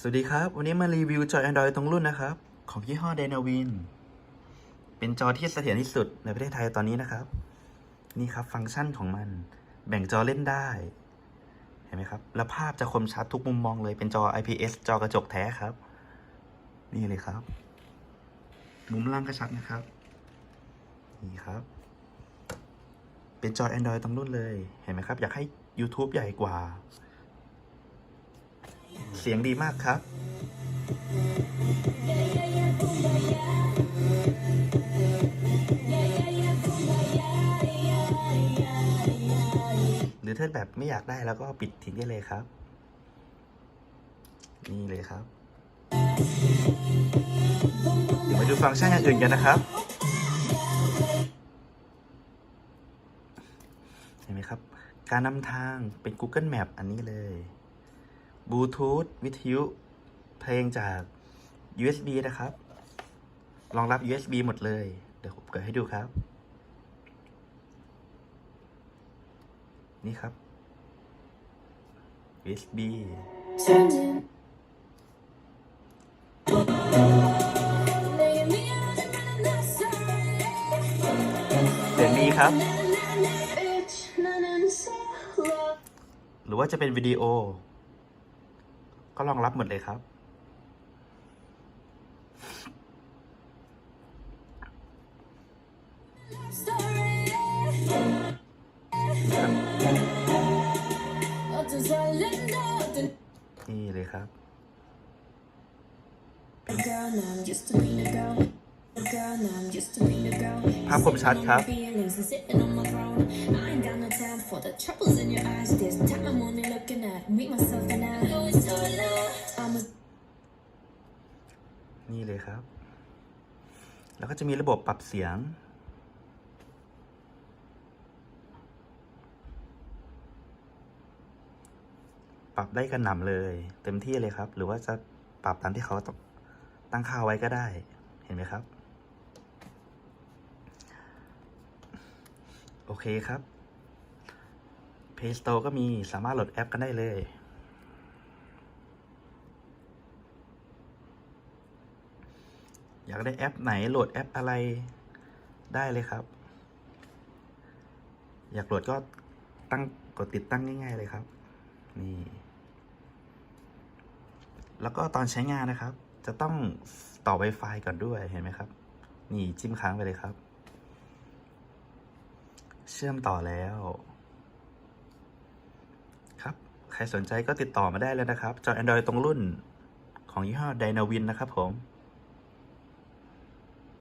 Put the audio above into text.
สวัสดีครับ วันนี้มารีวิวจอ Android ตรงรุ่นนะครับ ของยี่ห้อ Dynavin เป็นจอที่เสถียรที่สุดในประเทศไทยตอนนี้นะครับ นี่ครับฟังก์ชันของมัน แบ่งจอเล่นได้ เห็นไหมครับ แล้วภาพจะคมชัดทุกมุมมองเลยเป็นจอ IPS จอกระจกแท้ครับ นี่เลยครับ มุมล่างก็ชัดนะครับ นี่ครับ เป็นจอ Android ตรงรุ่นเลย เห็นไหมครับ อยากให้ YouTube ใหญ่กว่า สียงดีมากครับ หรือถ้าแบบไม่อยากได้แล้วก็ปิดทิ้งได้เลยครับ นี่เลยครับ เดี๋ยวมาดูฟังก์ชันอย่างอื่นกันนะครับเห็นไหมครับ การนำทางเป็น Google Map อันนี้เลย บลูทูธวิทยุเพลงจาก USB นะครับ รองรับ USB หมดเลย เดี๋ยวผมเปิดให้ดูครับ นี่ครับ USB เสียงดีครับ หรือว่าจะเป็นวิดีโอ ก็รองรับหมดเลยครับ นี่เลยครับ ภาพคมชัดครับ นี่เลยครับ แล้วก็จะมีระบบปรับเสียง ปรับได้กันหน่ำเลย เต็มที่เลยครับ หรือว่าจะปรับตามที่เขาตั้งค่าไว้ก็ได้ เห็นไหมครับ โอเคครับ Play Store ก็มีสามารถโหลดแอปกันได้เลย อยากได้แอปไหนโหลดแอปอะไรได้เลยครับ อยากโหลดก็ตั้งกดติดตั้งง่าย ๆ เลยครับ นี่แล้วก็ตอนใช้งานนะครับ จะต้องต่อ Wi-Fi ก่อนด้วยเห็นไหมครับ นี่จิ้มค้างไปเลยครับ เชื่อมต่อแล้ว ครับ ใครสนใจก็ติดต่อมาได้เลยนะครับ จอ Android ตรงรุ่นของยี่ห้อ Dynavin นะครับผม